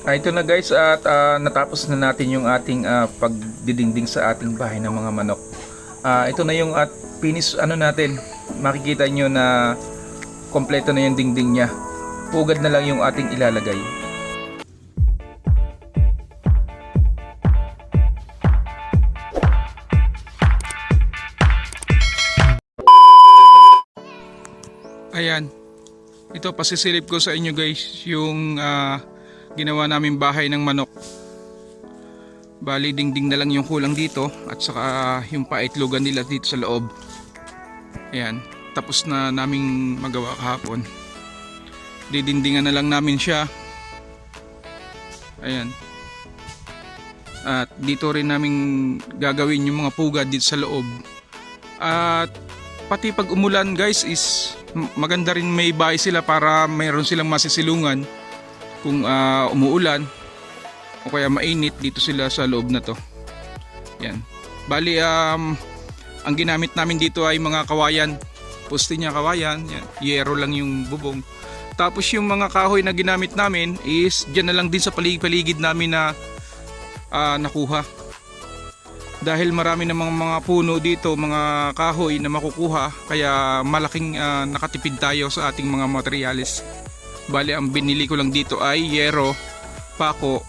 Ah, ito na guys at ah, natapos na natin yung ating ah, pagdidingding sa ating bahay ng mga manok. Ah, ito na yung at finish ano natin. Makikita nyo na kompleto na yung dingding niya. Pugad na lang yung ating ilalagay. Ayan. Ito pasisilip ko sa inyo guys yung ah, ginawa namin bahay ng manok. Bali dingding na lang yung kulang dito at saka yung paitlogan nila dito sa loob. Ayan. Tapos na naming magawa kahapon. Didindingan na lang namin siya. Ayan. At dito rin namin gagawin yung mga pugad dito sa loob. At pati pag umulan guys is maganda rin may bahay sila para mayroon silang masisilungan kung ah, umuulan o kaya mainit dito sila sa loob na to. Yan. Bali um, ang ginamit namin dito ay mga kawayan. Poste niya kawayan, yan. Yero lang yung bubong. Tapos yung mga kahoy na ginamit namin is dyan na lang din sa paligid-paligid namin na ah, nakuha dahil marami namang mga puno dito, mga kahoy na makukuha, kaya malaking ah, nakatipid tayo sa ating mga materyales. Bali, ang binili ko lang dito ay yero, pako,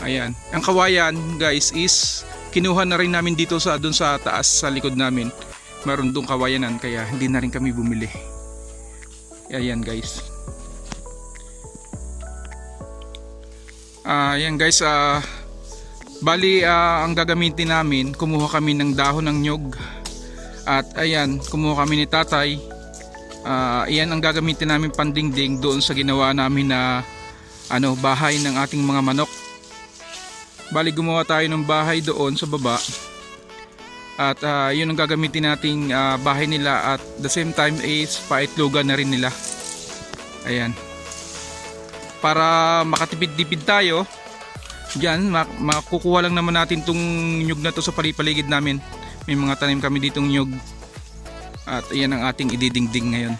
ayan. Ang kawayan, guys, is kinuha na rin namin dito sa doon sa taas sa likod namin. Meron doon kawayanan, kaya hindi na rin kami bumili. Ayan, guys. Ah, ayan guys, ah Bali, ah, ang gagamitin namin, kumuha kami ng dahon ng nyog. At ayan, kumuha kami ni tatay. Ah, ayan ang gagamitin namin pandingding doon sa ginawa namin na ano, bahay ng ating mga manok. Bali, gumawa tayo ng bahay doon sa baba. At ah, yun ang gagamitin nating ah, bahay nila at the same time is paitlogan na rin nila. Ayan. Para makatipid-tipid tayo, Diyan, mak- makukuha lang naman natin tong nyug na to sa palipaligid namin. May mga tanim kami ditong nyug. At iyan ang ating ididingding ngayon.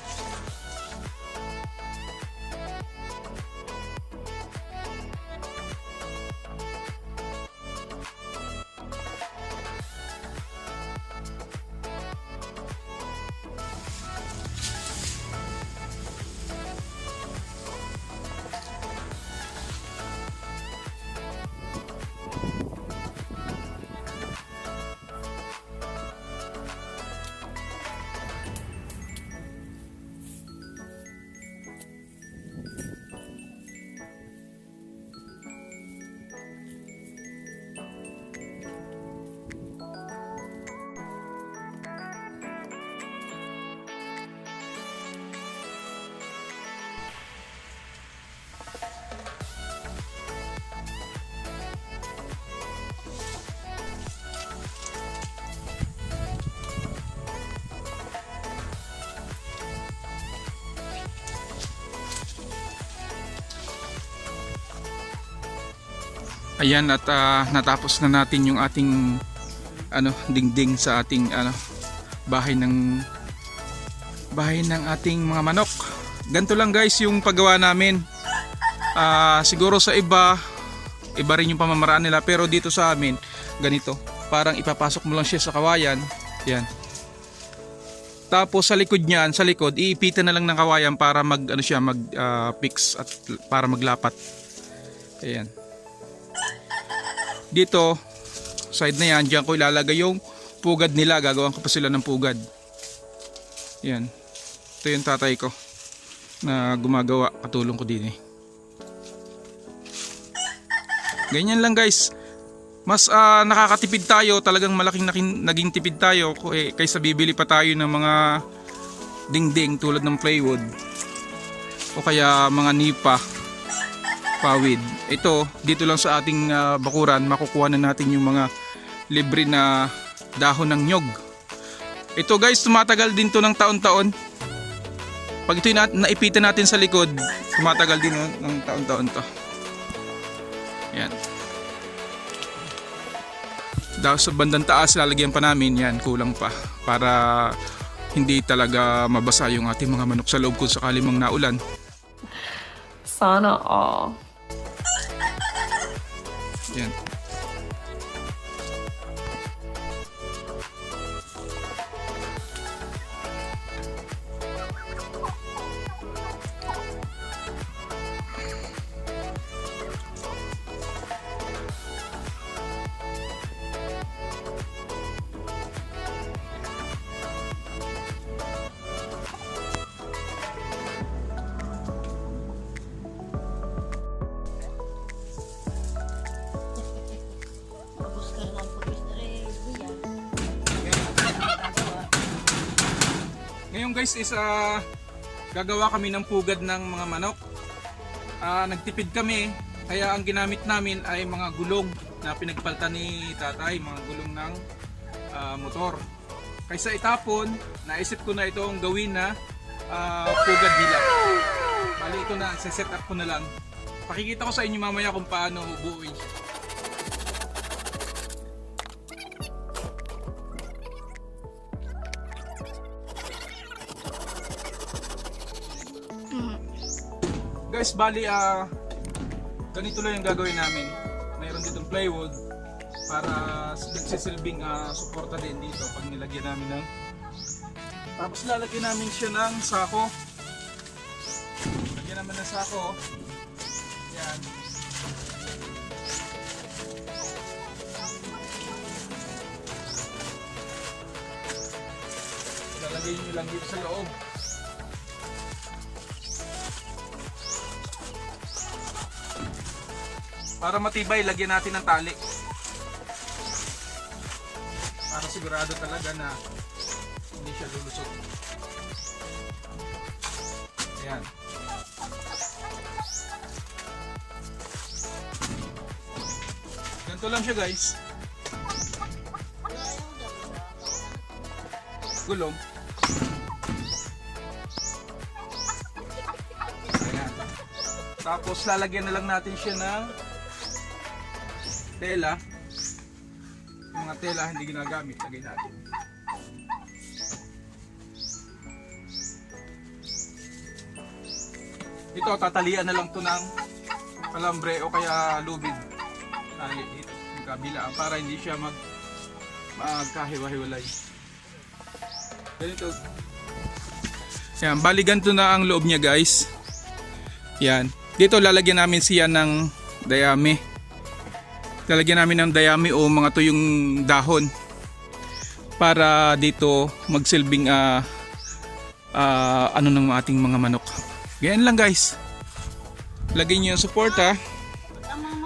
Ayan at ah, natapos na natin yung ating ano dingding sa ating ano bahay ng bahay ng ating mga manok. Ganito lang guys yung paggawa namin. Ah, siguro sa iba iba rin yung pamamaraan nila pero dito sa amin ganito. Parang ipapasok mo lang siya sa kawayan. Yan. Tapos sa likod niyan, sa likod, iipitan na lang ng kawayan para mag ano siya, mag ah, fix at para maglapat. Ayan dito side na yan dyan ko ilalagay yung pugad nila. Gagawan ko pa sila ng pugad. Yan. Ito yung tatay ko na gumagawa. Katulong ko din eh. Ganyan lang guys. Mas ah, nakakatipid tayo. Talagang malaking nakin, naging tipid tayo eh, kaysa bibili pa tayo ng mga dingding tulad ng plywood o kaya mga nipa pawid. Ito, dito lang sa ating ah, bakuran, makukuha na natin yung mga libre na dahon ng nyog. Ito guys, tumatagal din to ng taon-taon. Pag ito na, naipitan natin sa likod, tumatagal din oh, ng taon-taon to. Yan. Dahil sa bandang taas, lalagyan pa namin, yan, kulang pa. Para hindi talaga mabasa yung ating mga manok sa loob kung sakali mang naulan. Sana all. Guys is ah, gagawa kami ng pugad ng mga manok. Ah, nagtipid kami kaya ang ginamit namin ay mga gulong na pinagpalta ni tatay, mga gulong ng ah, motor. Kaysa itapon, naisip ko na itong gawin na ah, pugad dila. Bali ito na, set up ko na lang. Pakikita ko sa inyo mamaya kung paano buuin. Guys, bali ah ganito lang yung gagawin namin. Mayroon ditong plywood para nagsisilbing ah, suporta din dito pag nilagyan namin ng tapos lalagyan namin siya ng sako. Lagyan naman ng sako. Yan. Lalagay nyo lang dito sa loob. Para matibay, lagyan natin ng tali. Para sigurado talaga na hindi siya lulusot. Ayan. Ganito lang siya guys. Gulong. Ayan. Tapos lalagyan na lang natin siya ng tela. Yung mga tela hindi ginagamit, lagay natin. Ito, tatalian na lang to ng kalambre o kaya lubid. Tali dito, yung kabila para hindi siya mag magkahiwa-hiwalay. Ganito. Yan, bali ganito na ang loob niya guys. Yan. Dito lalagyan namin siya ng dayami. Lalagyan namin ng dayami o mga tuyong dahon para dito magsilbing ah ah, ano ng ating mga manok. Ganyan lang guys. Lagyan niyo yung suporta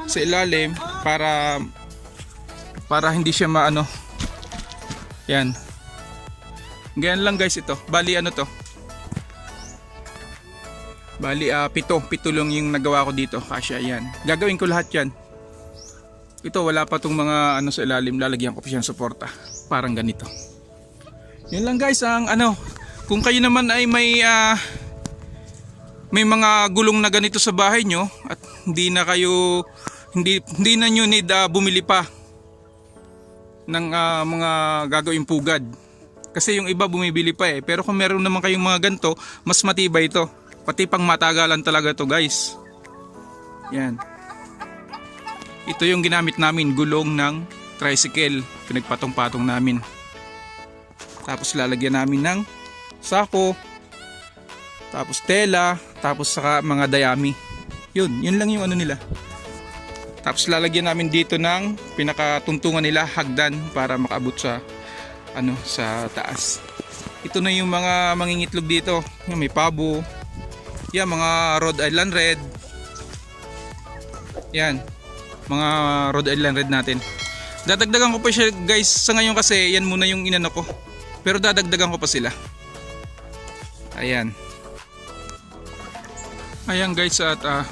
sa ilalim para para hindi siya maano. Yan. Ganyan lang guys ito. Bali ano to? Bali ah pito, pito lang yung nagawa ko dito. Kasya yan. Gagawin ko lahat yan. Ito wala pa tong mga ano sa ilalim, lalagyan ko pa siyang suporta. Parang ganito. Yun lang guys ang ano, kung kayo naman ay may ah, may mga gulong na ganito sa bahay nyo at hindi na kayo hindi hindi na nyo need ah, bumili pa ng ah, mga gagawing pugad. Kasi yung iba bumibili pa eh. Pero kung meron naman kayong mga ganito, mas matibay ito. Pati pang matagalan talaga to guys. Yan. Ito yung ginamit namin, gulong ng tricycle. Pinagpatong-patong namin. Tapos lalagyan namin ng sako. Tapos tela. Tapos saka mga dayami. Yun, yun lang yung ano nila. Tapos lalagyan namin dito ng pinakatuntungan nila hagdan para makaabot sa ano sa taas. Ito na yung mga mangingitlog dito. Yung may pabo. Yan mga Rhode Island Red. Yan. Mga Rhode Island Red natin. Dadagdagan ko pa siya guys sa ngayon kasi yan muna yung inano ko. Pero dadagdagan ko pa sila. Ayan. Ayan guys at ah,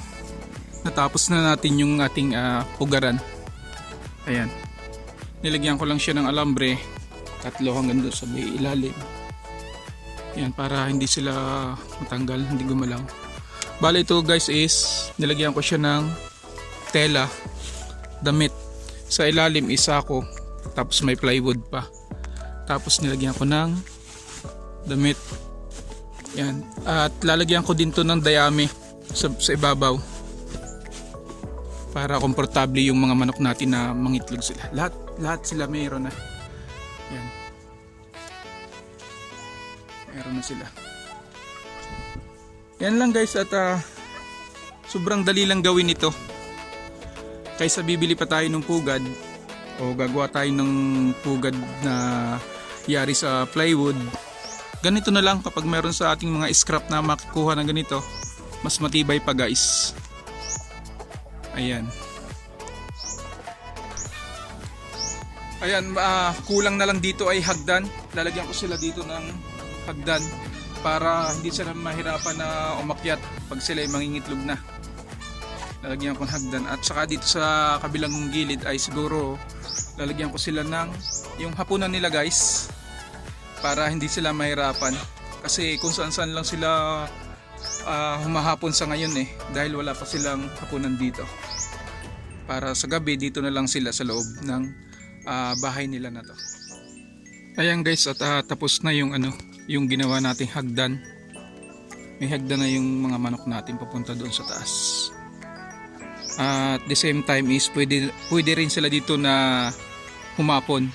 natapos na natin yung ating ah, pugaran. Ayan. Nilagyan ko lang siya ng alambre. Tatlo hanggang doon sa may ilalim. Yan para hindi sila matanggal, hindi gumalaw. Bale ito guys is nilagyan ko siya ng tela, damit. Sa ilalim isa ko, tapos may plywood pa. Tapos nilagyan ko ng damit. Yan. At lalagyan ko din to ng dayami sa, sa ibabaw. para komportable yung mga manok natin na mangitlog sila. Lahat lahat sila mayroon na. Yan. Meron na sila. Yan lang guys at ah, sobrang dali lang gawin ito. Kaysa bibili pa tayo ng pugad o gagawa tayo ng pugad na yari sa plywood. Ganito na lang kapag meron sa ating mga scrap na makukuha na ganito, mas matibay pa guys. Ayan. Ayan, ah, kulang na lang dito ay hagdan. Lalagyan ko sila dito ng hagdan para hindi sila mahirapan na umakyat pag sila ay mangingitlog na. Lalagyan ko ng hagdan. At saka dito sa kabilang gilid ay siguro lalagyan ko sila ng yung hapunan nila guys. Para hindi sila mahirapan. Kasi kung saan saan lang sila ah, humahapon sa ngayon eh. Dahil wala pa silang hapunan dito. Para sa gabi dito na lang sila sa loob ng ah, bahay nila na to. Ayan guys at ah, tapos na yung ano yung ginawa nating hagdan. May hagdan na yung mga manok natin papunta doon sa taas at the same time is pwede, pwede rin sila dito na humapon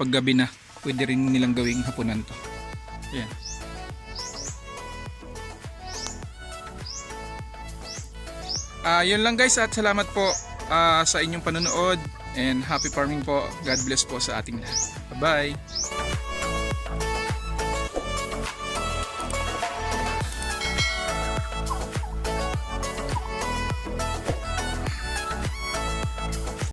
pag gabi na pwede rin nilang gawing hapunan to ayan Ah, yun lang guys at salamat po ah, sa inyong panonood and happy farming po. God bless po sa ating lahat. Bye-bye.